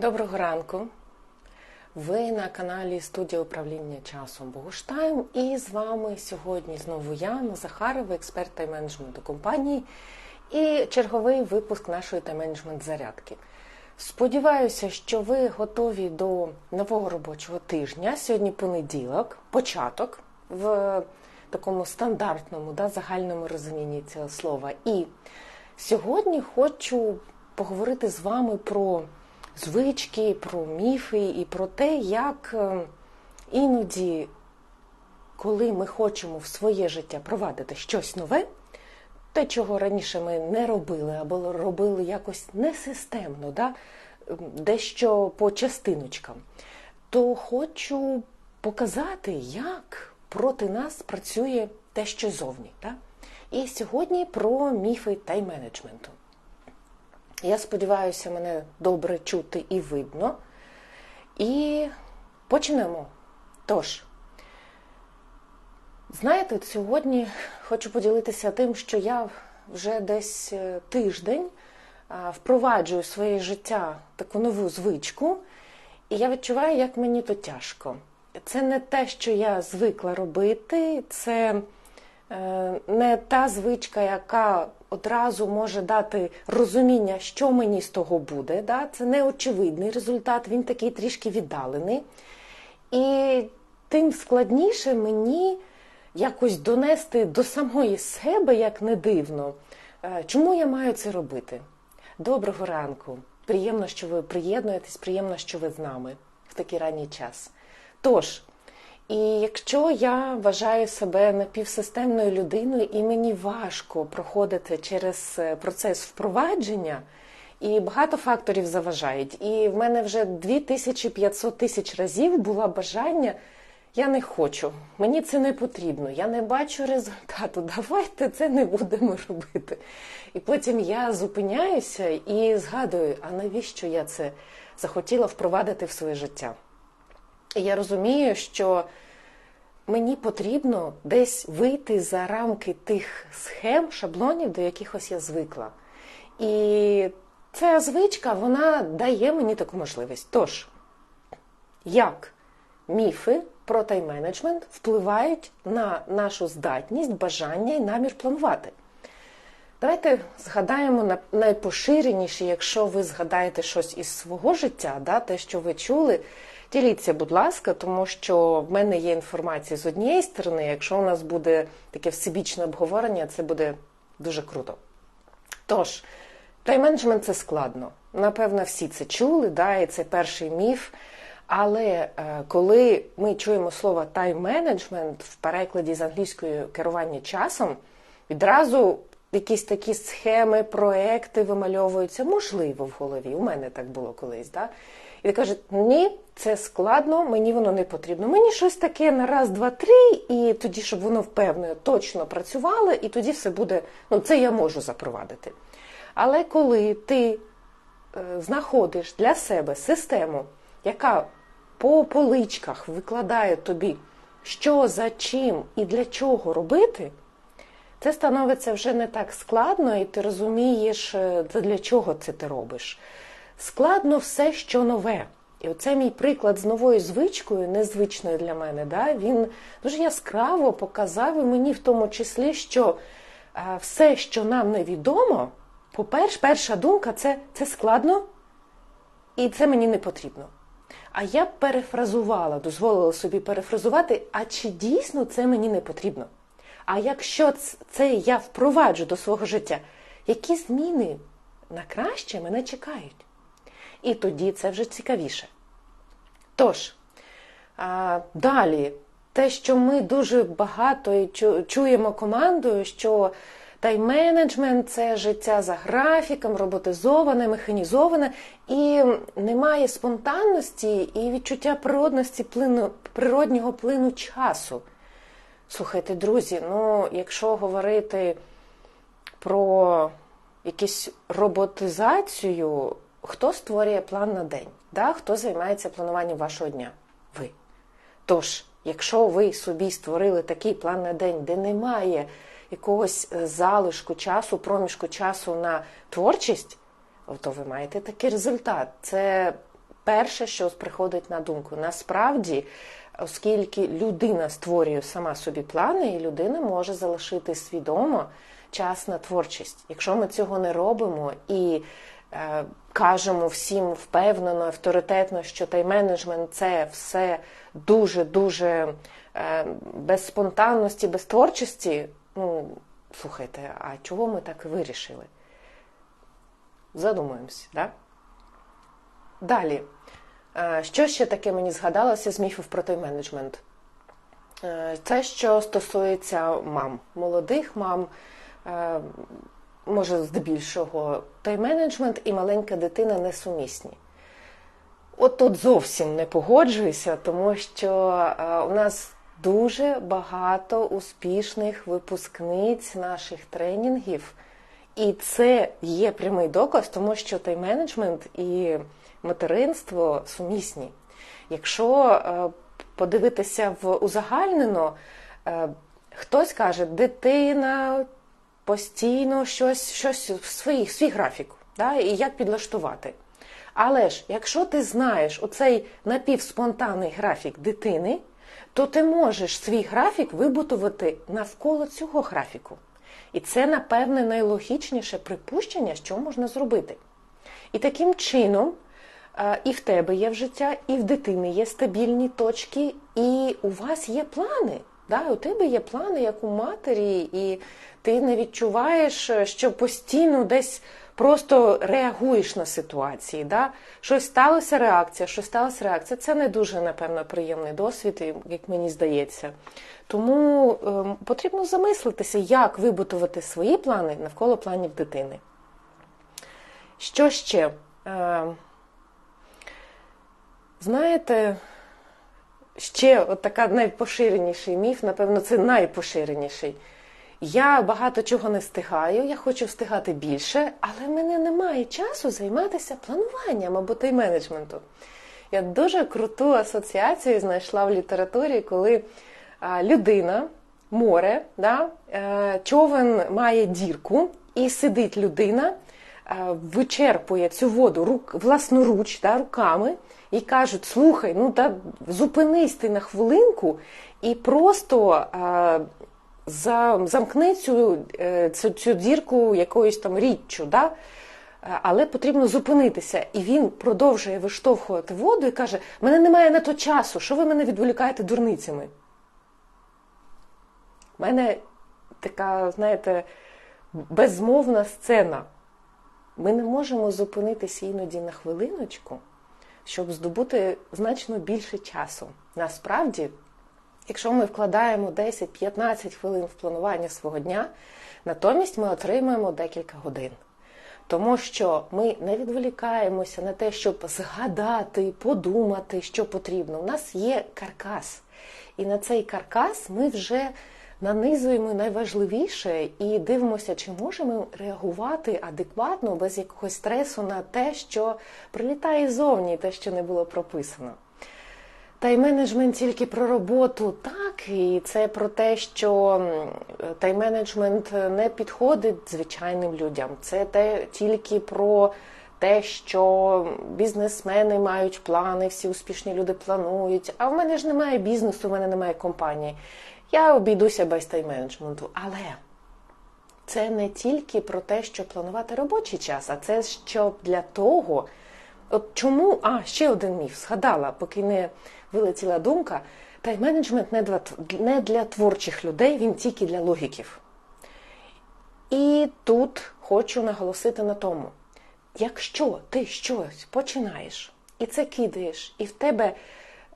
Доброго ранку. Ви на каналі студія управління часом Богуштайм. І з вами сьогодні знову я, Анна Захарова, експерт тайм-менеджменту компанії, і черговий випуск нашої тайм-менеджмент зарядки. Сподіваюся, що ви готові до нового робочого тижня. Сьогодні понеділок, початок в такому стандартному, да, загальному розумінні цього слова. І сьогодні хочу поговорити з вами про звички, про міфи і про те, як е, іноді, коли ми хочемо в своє життя провадити щось нове, те, чого раніше ми не робили, або робили якось несистемно, да? дещо по частиночкам, то хочу показати, як проти нас працює те, що зовні. Да? І сьогодні про міфи тайм-менеджменту. Я сподіваюся, мене добре чути і видно. І почнемо. Тож, знаєте, сьогодні хочу поділитися тим, що я вже десь е, тиждень впроваджую в своє життя таку нову звичку, і я відчуваю, як мені то тяжко. Це не те, що я звикла робити, це е, не та звичка, яка одразу може дати розуміння, що мені з того буде. Да? Це не очевидний результат, він такий трішки віддалений. І тим складніше мені якось донести до самої себе, як не дивно, е, чому я маю це робити. Доброго ранку! Приємно, що ви приєднуєтесь, приємно, що ви з нами в такий ранній час. Тож, і якщо я вважаю себе напівсистемною людиною, і мені важко проходити через е, процес впровадження, і багато факторів заважають. І в мене вже 2500 тисяч разів було бажання. Я не хочу, мені це не потрібно, я не бачу результату. Давайте це не будемо робити. І потім я зупиняюся і згадую, а навіщо я це захотіла впровадити в своє життя? І я розумію, що мені потрібно десь вийти за рамки тих схем, шаблонів, до яких ось я звикла. І ця звичка вона дає мені таку можливість. Тож, як міфи про тайм-менеджмент впливають на нашу здатність, бажання і намір планувати? Давайте згадаємо найпоширеніше, якщо ви згадаєте щось із свого життя, да, те, що ви чули. Діліться, будь ласка, тому що в мене є інформація з однієї сторони. Якщо у нас буде таке всебічне обговорення, це буде дуже круто. Тож, тайм-менеджмент це складно. Напевно, всі це чули, да, і це перший міф. Але е, коли ми чуємо слово тайм-менеджмент в перекладі з англійської керування часом, відразу якісь такі схеми, проекти вимальовуються, можливо, в голові. У мене так було колись. Да? І каже, ні, це складно, мені воно не потрібно. Мені щось таке на раз, два, три, і тоді, щоб воно впевнено, точно працювало, і тоді все буде, ну це я можу запровадити. Але коли ти е, знаходиш для себе систему, яка по поличках викладає тобі, що за чим і для чого робити, це становиться вже не так складно, і ти розумієш, е, для чого це ти робиш. Складно все, що нове. І оце мій приклад з новою звичкою, незвичною для мене. Да? Він дуже яскраво показав і мені в тому числі, що е, все, що нам невідомо, по-перше, перша думка це, це складно, і це мені не потрібно. А я перефразувала, дозволила собі перефразувати, а чи дійсно це мені не потрібно? А якщо це я впроваджу до свого життя, які зміни на краще мене чекають? І тоді це вже цікавіше. Тож, далі, те, що ми дуже багато чуємо командою, що тайм-менеджмент це життя за графіком, роботизоване, механізоване, і немає спонтанності і відчуття природності плину, природнього плину часу. Слухайте, друзі, ну, якщо говорити про якусь роботизацію, хто створює план на день? Да? Хто займається плануванням вашого дня? Ви. Тож, якщо ви собі створили такий план на день, де немає якогось е, залишку часу, проміжку часу на творчість, то ви маєте такий результат. Це перше, що приходить на думку. Насправді, оскільки людина створює сама собі плани, і людина може залишити свідомо час на творчість. Якщо ми цього не робимо і е, кажемо всім впевнено, авторитетно, що тайм-менеджмент це все дуже-дуже е, без спонтанності, без творчості, ну, слухайте, а чого ми так вирішили? Задумуємося, да? Далі. Е, Що ще таке мені згадалося з міфів про тайм-менеджмент? Е, Це що стосується мам, молодих мам, е, може здебільшого тайм-менеджмент і маленька дитина несумісні. От тут зовсім не погоджуюся, тому що у нас дуже багато успішних випускниць наших тренінгів, і це є прямий доказ, тому що тайм-менеджмент і материнство сумісні. Якщо е, подивитися в узагальнено, е, хтось каже, дитина постійно щось, щось в свій, свій графік, да, і як підлаштувати. Але ж, якщо ти знаєш оцей напівспонтанний графік дитини, то ти можеш свій графік вибудувати навколо цього графіку. І це, напевне, найлогічніше припущення, що можна зробити. І таким чином і в тебе є в життя, і в дитини є стабільні точки, і у вас є плани. Да? У тебе є плани, як у матері, і ти не відчуваєш, що постійно десь просто реагуєш на ситуації. Да? Щось сталося реакція, щось сталося реакція. Це не дуже, напевно, приємний досвід, як мені здається. Тому е, потрібно замислитися, як вибудувати свої плани навколо планів дитини. Що ще? Е, знаєте, ще от така найпоширеніший міф, напевно, це найпоширеніший. Я багато чого не встигаю, я хочу встигати більше, але в мене немає часу займатися плануванням або тайм-менеджментом. Я дуже круту асоціацію знайшла в літературі, коли людина, море, да, е, човен має дірку, і сидить людина, е, вичерпує цю воду рук, власноруч да, руками і кажуть: слухай, ну та зупинись ти на хвилинку і просто. Е, замкни цю, цю цю дірку якоюсь там річчю, да? але потрібно зупинитися. І він продовжує виштовхувати воду і каже: мене немає на то часу, що ви мене відволікаєте дурницями? У мене така, знаєте, безмовна сцена. Ми не можемо зупинитися іноді на хвилиночку, щоб здобути значно більше часу. Насправді. Якщо ми вкладаємо 10-15 хвилин в планування свого дня, натомість ми отримуємо декілька годин. Тому що ми не відволікаємося на те, щоб згадати, подумати, що потрібно. У нас є каркас. І на цей каркас ми вже нанизуємо найважливіше і дивимося, чи можемо реагувати адекватно, без якогось стресу на те, що прилітає зовні, те, що не було прописано. Тайм-менеджмент тільки про роботу, так, і це про те, що тайм-менеджмент не підходить звичайним людям. Це те тільки про те, що бізнесмени мають плани, всі успішні люди планують. А в мене ж немає бізнесу, в мене немає компанії. Я обійдуся без тайм-менеджменту. Але це не тільки про те, що планувати робочий час, а це щоб для того. От чому, а ще один міф згадала, поки не вилетіла думка, тайм-менеджмент не для, творчих людей, він тільки для логіків. І тут хочу наголосити на тому: якщо ти щось починаєш і це кидаєш, і в тебе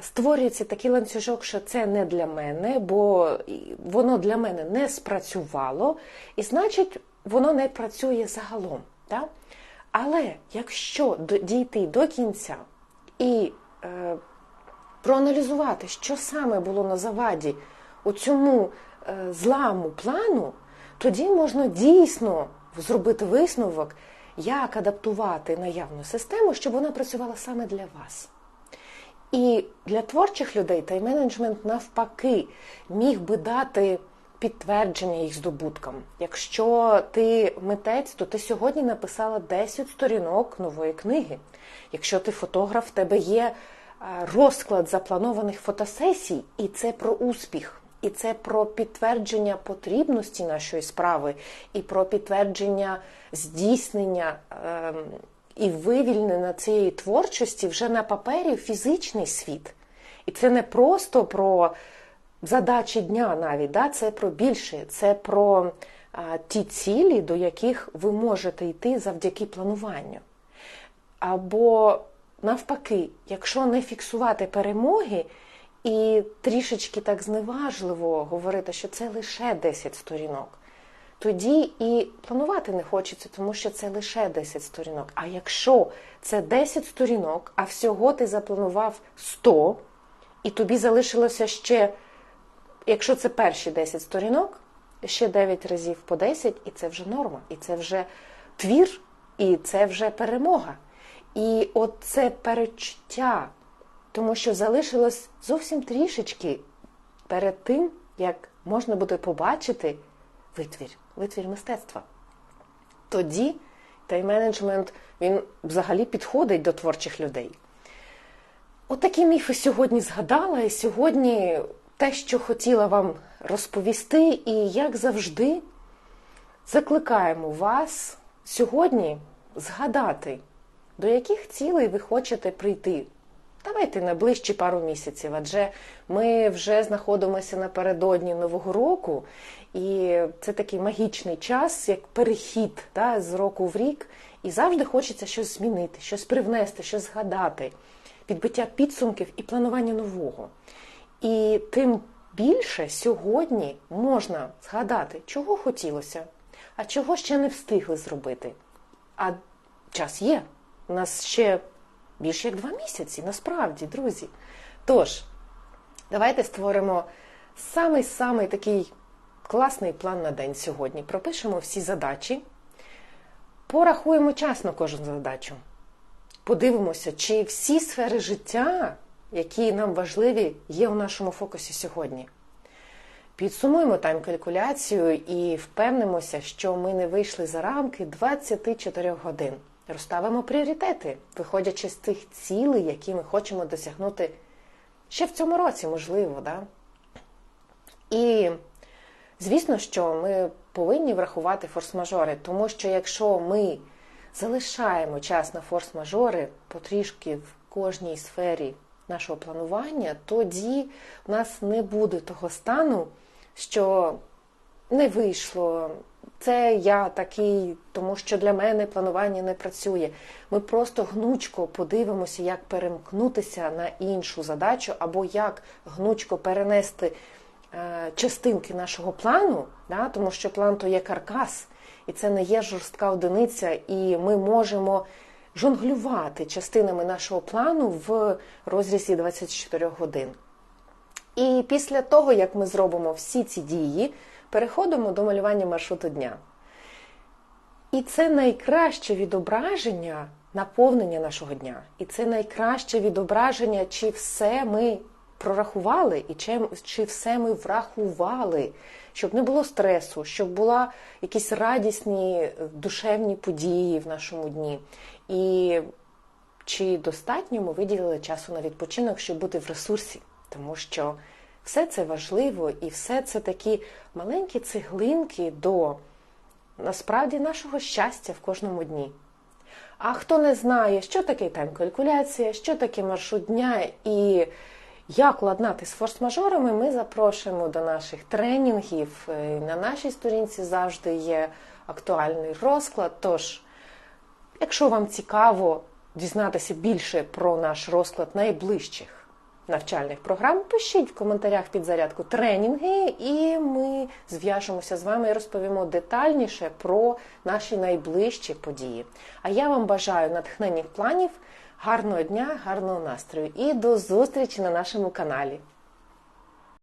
створюється такий ланцюжок, що це не для мене, бо воно для мене не спрацювало, і значить, воно не працює загалом. Так? Але якщо дійти до кінця і е, проаналізувати, що саме було на заваді у цьому е, зламу плану, тоді можна дійсно зробити висновок, як адаптувати наявну систему, щоб вона працювала саме для вас. І для творчих людей тайм-менеджмент навпаки міг би дати підтвердження їх здобуткам. Якщо ти митець, то ти сьогодні написала 10 сторінок нової книги. Якщо ти фотограф, в тебе є е, розклад запланованих фотосесій, і це про успіх, і це про підтвердження потрібності нашої справи, і про підтвердження здійснення ем, і вивільнення цієї творчості вже на папері фізичний світ. І це не просто про задачі дня навіть, да? це про більше, це про а, ті цілі, до яких ви можете йти завдяки плануванню. Або навпаки, якщо не фіксувати перемоги і трішечки так зневажливо говорити, що це лише 10 сторінок, тоді і планувати не хочеться, тому що це лише 10 сторінок. А якщо це 10 сторінок, а всього ти запланував 100, і тобі залишилося ще, якщо це перші 10 сторінок, ще 9 разів по 10, і це вже норма, і це вже твір, і це вже перемога. І от це перечуття, тому що залишилось зовсім трішечки перед тим, як можна буде побачити витвір, витвір мистецтва. Тоді тайм-менеджмент він взагалі підходить до творчих людей. Отакі От міфи сьогодні згадала, і сьогодні те, що хотіла вам розповісти, і як завжди, закликаємо вас сьогодні згадати, до яких цілей ви хочете прийти. Давайте на ближчі пару місяців, адже ми вже знаходимося напередодні Нового року, і це такий магічний час, як перехід да, з року в рік, і завжди хочеться щось змінити, щось привнести, щось згадати підбиття підсумків і планування нового. І тим більше сьогодні можна згадати, чого хотілося, а чого ще не встигли зробити. А час є. У нас ще більше як два місяці, насправді, друзі. Тож, давайте створимо самий-самий такий класний план на день сьогодні. Пропишемо всі задачі, порахуємо час на кожну задачу подивимося, чи всі сфери життя, які нам важливі, є у нашому фокусі сьогодні. Підсумуємо тайм-калькуляцію і впевнимося, що ми не вийшли за рамки 24 годин. Розставимо пріоритети, виходячи з тих цілей, які ми хочемо досягнути ще в цьому році, можливо. Да? І звісно, що ми повинні врахувати форс-мажори, тому що якщо ми залишаємо час на форс-мажори потрішки в кожній сфері нашого планування, тоді в нас не буде того стану, що не вийшло. Це я такий, тому що для мене планування не працює. Ми просто гнучко подивимося, як перемкнутися на іншу задачу, або як гнучко перенести частинки нашого плану, да, тому що план то є каркас, і це не є жорстка одиниця, і ми можемо жонглювати частинами нашого плану в розрізі 24 годин. І після того, як ми зробимо всі ці дії, переходимо до малювання маршруту дня. І це найкраще відображення наповнення нашого дня. І це найкраще відображення, чи все ми прорахували, і чи, чи все ми врахували, щоб не було стресу, щоб була якісь радісні душевні події в нашому дні. І чи достатньо ми виділили часу на відпочинок, щоб бути в ресурсі, тому що все це важливо і все це такі маленькі цеглинки до насправді нашого щастя в кожному дні. А хто не знає, що таке тайм-калькуляція, що таке маршрут дня і як ладнати з форс-мажорами, ми запрошуємо до наших тренінгів. Е, на нашій сторінці завжди є актуальний розклад. Тож, якщо вам цікаво дізнатися більше про наш розклад найближчих навчальних програм, пишіть в коментарях під зарядку тренінги, і ми зв'яжемося з вами і розповімо детальніше про наші найближчі події. А я вам бажаю натхненних планів. Гарного дня, гарного настрою і до зустрічі на нашому каналі.